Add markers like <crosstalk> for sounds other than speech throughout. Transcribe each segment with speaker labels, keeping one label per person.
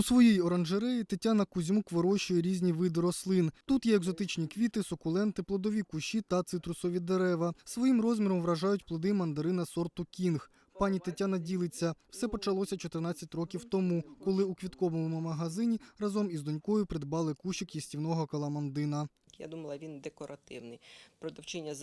Speaker 1: У своїй оранжереї Тетяна Кузьмук вирощує різні види рослин. Тут є екзотичні квіти, сукуленти, плодові кущі та цитрусові дерева. Своїм розміром вражають плоди мандарина сорту Кінг. Пані Тетяна ділиться. Все почалося 14 років тому, коли у квітковому магазині разом із донькою придбали кущик їстівного каламандина.
Speaker 2: Я думала, він декоративний. Продавчиня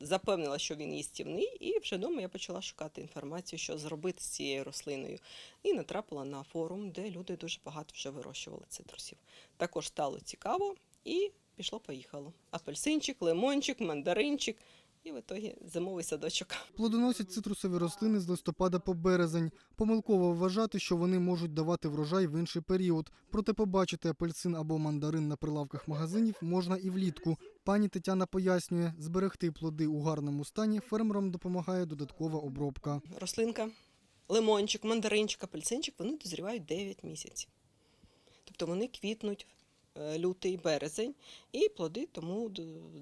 Speaker 2: запевнила, що він їстівний, і вже вдома я почала шукати інформацію, що зробити з цією рослиною. І натрапила на форум, де люди дуже багато вже вирощували цитрусів. Також стало цікаво і пішло-поїхало. Апельсинчик, лимончик, мандаринчик. І в ітогі зимовий садочок.
Speaker 1: Плодоносять цитрусові рослини з листопада по березень. Помилково вважати, що вони можуть давати врожай в інший період. Проте побачити апельсин або мандарин на прилавках магазинів можна і влітку. Пані Тетяна пояснює, зберегти плоди у гарному стані фермерам допомагає додаткова обробка.
Speaker 2: Рослинка, лимончик, мандаринчик, апельсинчик, вони дозрівають 9 місяців. Тобто вони квітнуть е, лютий, березень, і плоди тому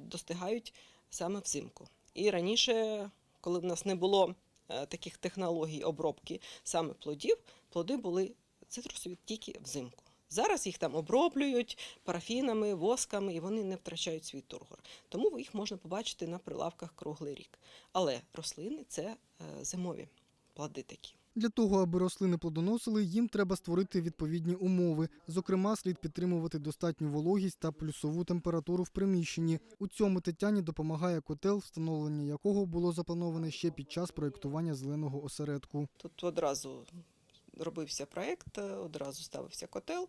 Speaker 2: достигають саме взимку. І раніше, коли в нас не було е, таких технологій обробки саме плодів, плоди були цитрусові тільки взимку. Зараз їх там оброблюють парафінами, восками, і вони не втрачають свій тургор. Тому їх можна побачити на прилавках круглий рік. Але рослини це е, зимові плоди такі.
Speaker 1: Для того, аби рослини плодоносили, їм треба створити відповідні умови. Зокрема, слід підтримувати достатню вологість та плюсову температуру в приміщенні. У цьому Тетяні допомагає котел, встановлення якого було заплановане ще під час проєктування зеленого осередку.
Speaker 2: Тут одразу робився проєкт, одразу ставився котел,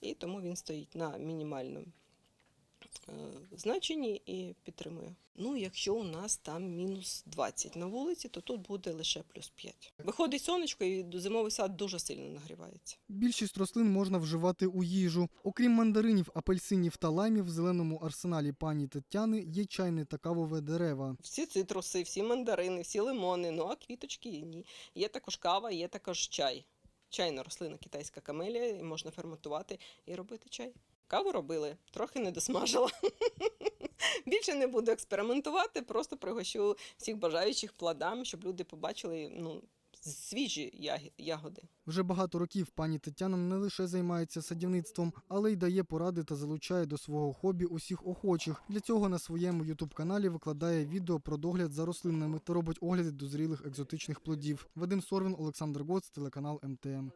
Speaker 2: і тому він стоїть на мінімальному значенні і підтримує. Ну, якщо у нас там мінус 20 на вулиці, то тут буде лише плюс 5. Виходить сонечко, і зимовий сад дуже сильно нагрівається.
Speaker 1: Більшість рослин можна вживати у їжу. Окрім мандаринів, апельсинів та лаймів, в зеленому арсеналі пані Тетяни є чайне та кавове дерева.
Speaker 2: Всі цитруси, всі мандарини, всі лимони, ну а квіточки ні. Є також кава, є також чай. Чайна рослина китайська камелія, і можна ферментувати і робити чай. Каву робили, трохи не досмажила. <laughs> Більше не буду експериментувати, просто пригощу всіх бажаючих плодами, щоб люди побачили ну, свіжі ягоди.
Speaker 1: Вже багато років пані Тетяна не лише займається садівництвом, але й дає поради та залучає до свого хобі усіх охочих. Для цього на своєму ютуб-каналі викладає відео про догляд за рослинами та робить огляди дозрілих екзотичних плодів. Вадим Сорвін, Олександр Гоц, телеканал МТМ.